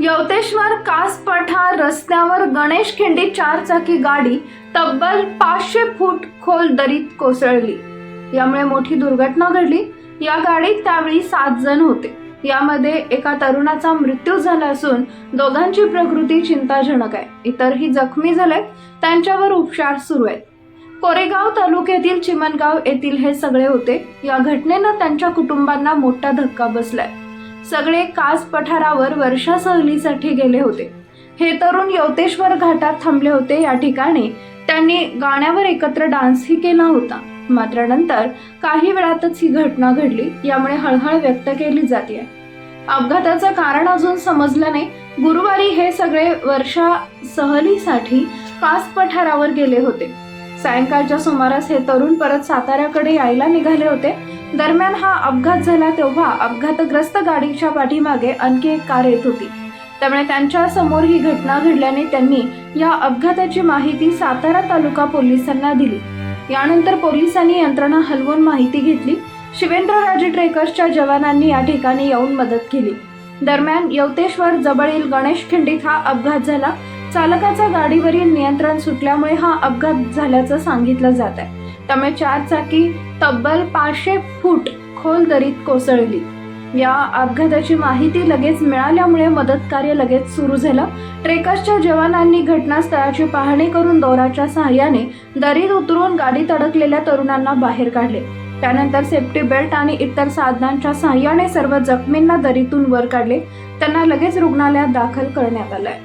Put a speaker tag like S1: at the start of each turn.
S1: यवतेश्वर कास पठार रस्त्यावर गणेश खिंडी चारचाकी गाडी तब्बल पाचशे फूट खोल दरीत कोसळली. यामुळे मोठी दुर्घटना घडली. या गाडीत त्यावेळी सात जण होते. यामध्ये एका तरुणाचा मृत्यू झाला असून दोघांची प्रकृती चिंताजनक आहे. इतरही जखमी झालेत. त्यांच्यावर उपचार सुरू आहेत. कोरेगाव तालुक्यातील चिमणगाव येथील हे सगळे होते. या घटनेनं त्यांच्या कुटुंबांना मोठा धक्का बसलाय. सगळे कास पठारावर वर्षा सहलीसाठी गेले होते. हे तरुण यवतेश्वर घाटात थांबले होते. या ठिकाणी त्यांनी गाण्यावर एकत्र डान्सही केला होता. मात्र नंतर काही वेळातच ही घटना घडली. यामुळे हळहळ व्यक्त केली जाते अपघाताचं कारण अजून समजलं नाही. गुरुवारी हे सगळे वर्षा सहलीसाठी कास पठारावर गेले होते. सायंकाळच्या सुमारास हे तरुण परत साताऱ्याकडे यायला निघाले होते. दरम्यान हा अपघात झाला तेव्हा अपघातग्रस्त गाडीच्या पाठीमागे आणखी एक कार येत होती. त्यामुळे त्यांच्यासमोर ही घटना घडल्याने त्यांनी या अपघाताची माहिती सातारा तालुका पोलिसांना दिली. यानंतर पोलिसांनी यंत्रणा हलवून माहिती घेतली. शिवेंद्रराजे ट्रेकर्सच्या जवानांनी या ठिकाणी येऊन मदत केली. दरम्यान यवतेश्वर जवळील गणेश खिंडीत हा अपघात झाला. चालकाचा गाडीवरील नियंत्रण सुटल्यामुळे हा अपघात झाल्याचं सांगितलं जात आहे त्यामुळे चार चाकी तब्बल पाचशे फूट खोल दरीत कोसळली. या अपघाताची माहिती लगेच मिळाल्यामुळे मदत कार्य लगेच सुरू झालं. ट्रेकर्सच्या जवानांनी घटनास्थळाची पाहणी करून दोराच्या सहाय्याने दरीत उतरून गाडीत अडकलेल्या तरुणांना बाहेर काढले. त्यानंतर सेफ्टी बेल्ट आणि इतर साधनांच्या सहाय्याने सर्व जखमींना दरीतून वर काढले. त्यांना लगेच रुग्णालयात दाखल करण्यात आलंय.